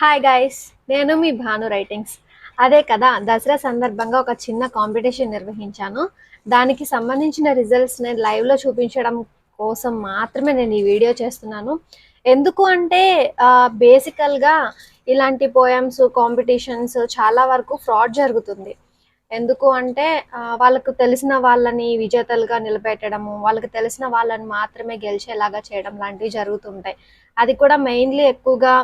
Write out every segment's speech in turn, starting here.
Hi guys నేను మీ Bhanu writings అదే కదా దసరా సందర్భంగా ఒక చిన్న కాంపిటీషన్ నిర్వహించాను. దానికి సంబంధించిన రిజల్ట్స్ నేను లైవ్లో చూపించడం కోసం మాత్రమే నేను ఈ వీడియో చేస్తున్నాను. ఎందుకు అంటే బేసికల్గా ఇలాంటి పోయమ్స్ కాంపిటీషన్స్ చాలా వరకు ఫ్రాడ్ జరుగుతుంది. ఎందుకు అంటే వాళ్ళకు తెలిసిన వాళ్ళని విజేతలుగా నిలబెట్టడము వాళ్ళకి తెలిసిన వాళ్ళని మాత్రమే గెలిచేలాగా చేయడం లాంటివి జరుగుతుంటాయి. అది కూడా మెయిన్లీ ఎక్కువగా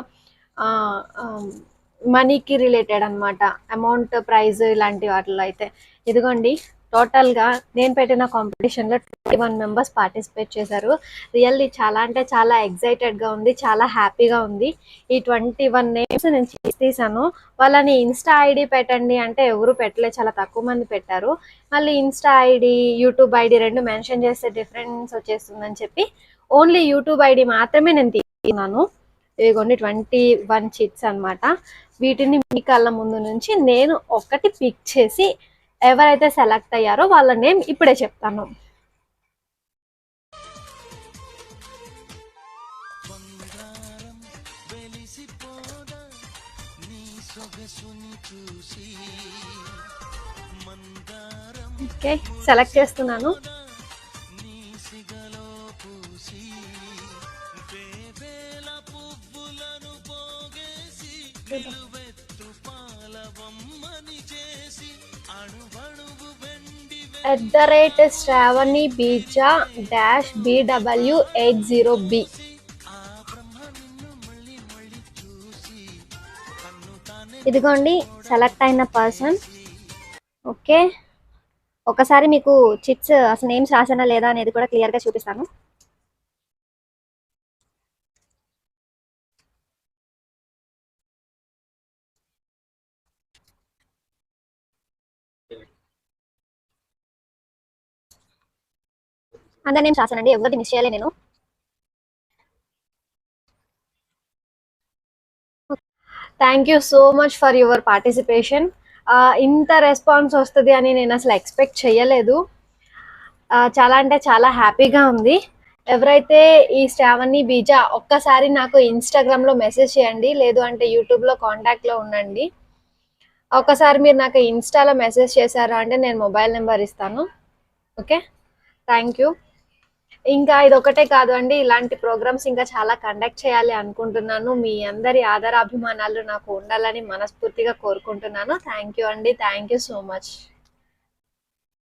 మనీకి రిలేటెడ్ అన్నమాట. అమౌంట్ ప్రైజ్ ఇలాంటి వాటిలో అయితే. ఇదిగోండి టోటల్గా నేను పెట్టిన కాంపిటీషన్లో ట్వంటీ వన్ మెంబర్స్ పార్టిసిపేట్ చేశారు. రియల్లీ చాలా అంటే చాలా ఎగ్జైటెడ్గా ఉంది చాలా హ్యాపీగా ఉంది. ఈ ట్వంటీ వన్ నేమ్స్ నేను చేసి తీసాను వాళ్ళని ఇన్స్టా ఐడి పెట్టండి అంటే ఎవరు పెట్టలేదు చాలా తక్కువ మంది పెట్టారు. మళ్ళీ ఇన్స్టా ఐడి యూట్యూబ్ ఐడి రెండు మెన్షన్ చేస్తే డిఫరెన్స్ వచ్చేస్తుందని చెప్పి ఓన్లీ యూట్యూబ్ ఐడి మాత్రమే నేను తీసుకున్నాను ఇదిగోండి ట్వంటీ వన్ చిట్స్ అన్నమాట. వీటిని మీ కళ్ళ ముందు నుంచి నేను ఒకటి పిక్ చేసి ఎవరైతే సెలెక్ట్ అయ్యారో వాళ్ళ నేమ్ ఇప్పుడే చెప్తాను. ఓకే సెలెక్ట్ చేస్తున్నాను. At the rate Shravani బీజా dash BW eight zero B ఇదిగోండి సెలెక్ట్ అయిన పర్సన్ ఓకే ఒకసారి మీకు చిట్స్ అసలు నేమ్స్ రాసానా లేదా అనేది కూడా క్లియర్గా చూపిస్తాను. అందరి నేమ్స్ రాసానండి ఎవరిది మిస్ చేయాలి నేను? Thank you so much for your participation ఇంత రెస్పాన్స్ వస్తుంది అని నేను అసలు ఎక్స్పెక్ట్ చేయలేదు చాలా అంటే చాలా హ్యాపీగా ఉంది. ఎవరైతే ఈ శ్రావణి బీజా ఒక్కసారి నాకు ఇన్స్టాగ్రామ్లో మెసేజ్ చేయండి. లేదు అంటే యూట్యూబ్లో కాంటాక్ట్లో ఉండండి. ఒక్కసారి మీరు నాకు ఇన్స్టాలో మెసేజ్ చేశారు అంటే నేను మొబైల్ నెంబర్ ఇస్తాను. ఓకే థ్యాంక్ యూ ఇంకా ఇది ఒకటే కాదు అండి ఇలాంటి ప్రోగ్రామ్స్ ఇంకా చాలా కండక్ట్ చేయాలి అనుకుంటున్నాను. మీ అందరి ఆదరాభిమానాలు నాకు ఉండాలని మనస్ఫూర్తిగా కోరుకుంటున్నాను. థ్యాంక్ యూ అండి. Thank you so much.